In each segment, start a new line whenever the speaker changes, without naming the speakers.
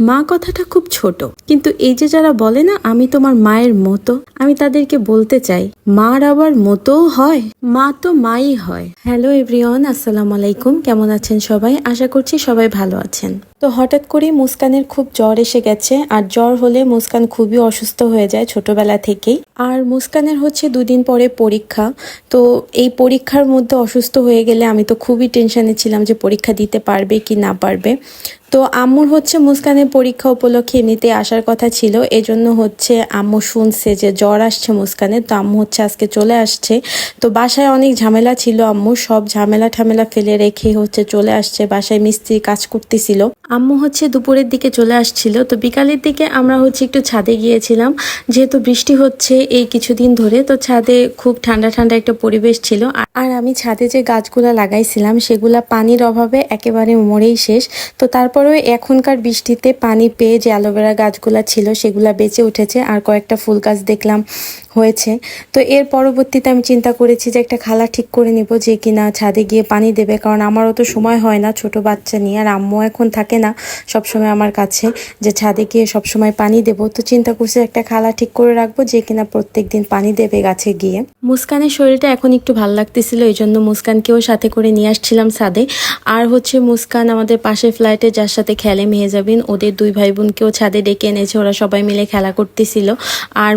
মা কথাটা খুব ছোট। কিন্তু এই যে যারা বলে না, আমি তোমার মায়ের মতো, আমি তাদেরকে বলতে চাই, মার আবার মতোও হয়, মা তো মাই হয়। হ্যালো এভরিওয়ান আসসালামু আলাইকুম, কেমন আছেন সবাই? আশা করছি সবাই ভালো আছেন। তো হঠাৎ করে মুস্কানের খুব জ্বর এসে গেছে, আর জ্বর হলে মুস্কান খুবই অসুস্থ হয়ে যায় ছোটবেলা থেকেই। আর মুস্কানের হচ্ছে দুদিন পরে পরীক্ষা, তো এই পরীক্ষার মধ্যে অসুস্থ হয়ে গেলে আমি তো খুবই টেনশানে ছিলাম যে পরীক্ষা দিতে পারবে কি না পারবে। তো আম্মুর হচ্ছে মুস্কানের পরীক্ষা উপলক্ষে এমনিতে আসার কথা ছিল, এজন্য হচ্ছে আম্মু শুনছে যে জ্বর আসছে মুস্কানের, তো আম্মু হচ্ছে আজকে চলে আসছে। তো বাসায় অনেক ঝামেলা ছিল আম্মু সব ঝামেলা ঠামেলা ফেলে রেখে হচ্ছে চলে আসছে, বাসায় মিস্ত্রি কাজ করতেছিল। আম্মু হচ্ছে দুপুরের দিকে চলে আসছিল। তো বিকালের দিকে আমরা হচ্ছে একটু ছাদে গিয়েছিলাম। যেহেতু বৃষ্টি হচ্ছে এই কিছুদিন ধরে, তো ছাদে খুব ঠান্ডা ঠান্ডা একটা পরিবেশ ছিল। আর- আমি ছাদে যে গাছগুলো লাগাইছিলাম, সেগুলা পানির অভাবে একেবারে মরেই শেষ। তো তারপরেও এখনকার বৃষ্টিতে পানি পেয়ে যে অ্যালোভেরা গাছগুলো ছিল, সেগুলা বেঁচে উঠেছে। আর কয়েকটা ফুল গাছ দেখলাম হয়েছে। তো এর পরবর্তীতে আমি চিন্তা করেছি যে একটা খালা ঠিক করে নিব যে কিনা ছাদে গিয়ে পানি দেবে। কারণ আমারও তো সময় হয় না ছোট বাচ্চা নিয়ে। আর আম্মু এখন থাকে না সবসময় আমার কাছে। যে ছাদে গিয়ে সবসময় পানি দেব, তো চিন্তা করছি একটা খালা ঠিক করে রাখব যে কিনা প্রত্যেক দিন পানি দেবে গাছে গিয়ে। মুস্কানের শরীরটা এখন একটু ভালো লাগতেছিল এই জন্য মুস্কানকেও সাথে করে নিয়ে আসছিলাম ছাদে। আর হচ্ছে মুস্কান আমাদের পাশে ফ্ল্যাটে যার সাথে খেলে মেহেজাবিন, ওদের দুই ভাই বোনকেও ছাদে ডেকে এনেছে, ওরা সবাই মিলে খেলা করতেছিল। আর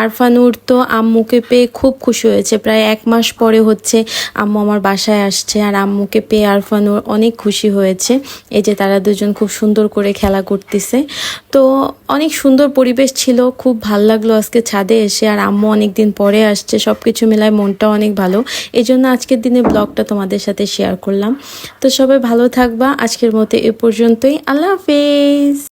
আরফানুর তো আম্মুকে পেয়ে খুব খুশি হয়েছে। প্রায় এক মাস পরে হচ্ছে আম্মু আমার বাসায় আসছে আর আম্মুকে পেয়ে আরফানুর অনেক খুশি হয়েছে। এই যে তারা দুজন খুব সুন্দর করে খেলা করতেছে। তো অনেক সুন্দর পরিবেশ ছিল, খুব ভালো লাগল আজকে ছাদে এসে আর আম্মু অনেক দিন পরে আসছে সব কিছু মিলায় মনটা অনেক ভালো। এই জন্য আজকের দিনে ব্লগটা তোমাদের সাথে শেয়ার করলাম। তো সবাই ভালো থাকবা, আজকের মতো এ পর্যন্তই। আল্লাহ হাফেজ।